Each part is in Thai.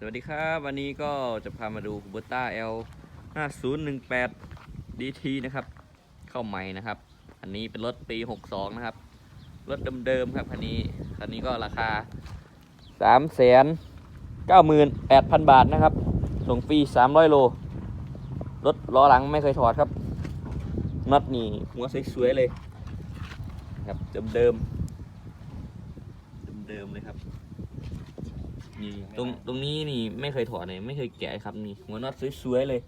สวัสดีครับ วันนี้ก็จะพามาดู Kubota L 5018 DT นะครับ เข้าใหม่นะครับ อันนี้เป็นรถปี 62 นะครับ รถเดิมๆครับคันนี้คันนี้ก็ราคา 3 9 8 0 0 0 บาทนะครับ ส่งฟรี 300 โล รถล้อหลังไม่เคยถอดครับน็อตนี่หัวสวยๆเลย ครับเดิมๆเดิมๆเลยครับ นี่ตรงตรงนี้นี่ไม่เคยถอดเลยไม่เคยแกะครับนี่หัวน็อตสวยๆเลย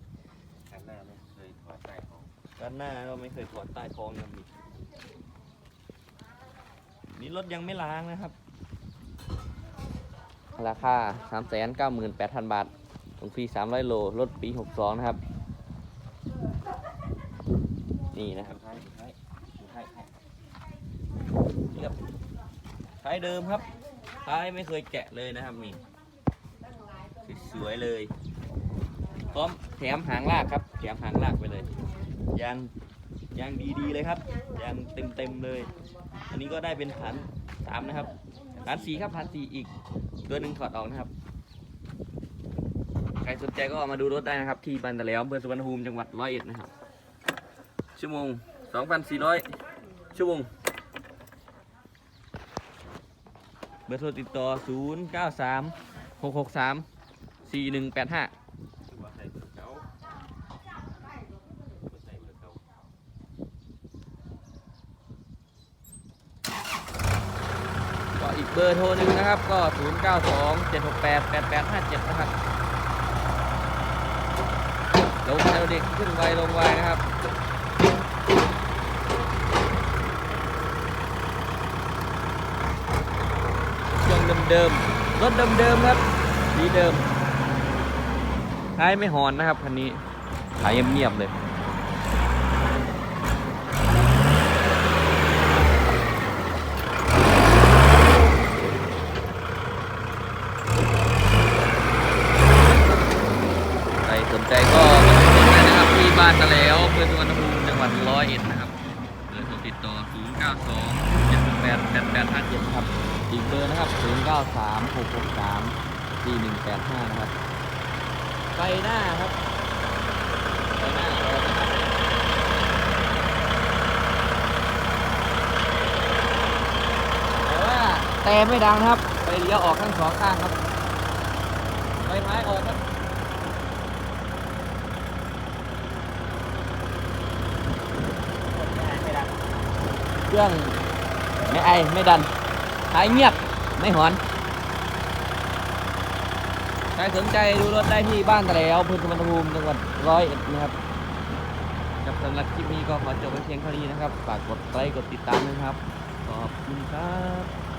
คันหน้าไม่เคยถอดใต้ของด้านหน้าก็ไม่เคยถอดใต้ท้องยังมีนี่รถยังไม่ล้างนะครับ ราคา 3 9 8 0 0 0 บาทตรงฟรี 300 โล รถปี 62 นะครับ นี่นะครับท้ายท้ายท้ายนี่ครับท้ายเดิมครับ ท้ายไม่เคยแกะเลยนะครับนี่สวยๆเลยพร้อมแถมหางลากครับแถมหางลากไปเลยยางยางดีๆเลยครับยางเต็มๆเลย อันนี้ก็ได้เป็นฐานสามนะครับฐานสี่ครับฐานสี่อีกตัวหนึ่งถอดออกนะครับใครสนใจก็มาดูรถได้นะครับ ที่บันตะแล้วอำเภอสุวรรณภูมิจังหวัดร้อยเอ็ดนะครับ ชั่วโมง 2,400 ชั่วโมง เบอร์โทรติดต่อ 0 9 3 6 6 3 4 1 8 5ก็อีกเบอร์โทรหนึ่งนะครับ ก็ 0 9 2 7 6 8 8 8 5 7 นะครับ ลงเร็วเด็กขึ้นไวลงไวนะครับ เครื่องเดิมๆรถเดิมๆครับสีเดิมท้ายไม่หอนนะครับคันนี้ขายเงียบๆเลยใครสนใจก็มาติดต่อได้นะครับที่บ้านตะแล้วอำเภอสุวรรณภูมิจังหวัดร้อยเอ็ดนะครับเบอร์โทรติดต่อ 0 9 2 7 8 8 8 5 7 ครับ อีกเบอร์นะครับ 0 9 3 6 6 3 4 1 8 5 นะครับ ไฟหน้าครับไฟหน้าออกนะครับแต่ว่าแต่ไม่ดังนะครับไฟเลี้ยวออกทั้งสองข้างครับไฟท้ายออกครับเครื่องไม่ไอไม่ดัน ท้ายเงียบไม่หอนใครสนใจดูรถได้ที่บ้านตะแล้วอำเพื้นสุวรรณภูมิจังหวัดร้อยเอ็ดนะครับกับสำหรับคลิปนี้ก็ขอจบไว้เพียงเท่านี้นะครับ ฝากกดไลค์กดติดตามด้วยนะครับ ขอบคุณครับ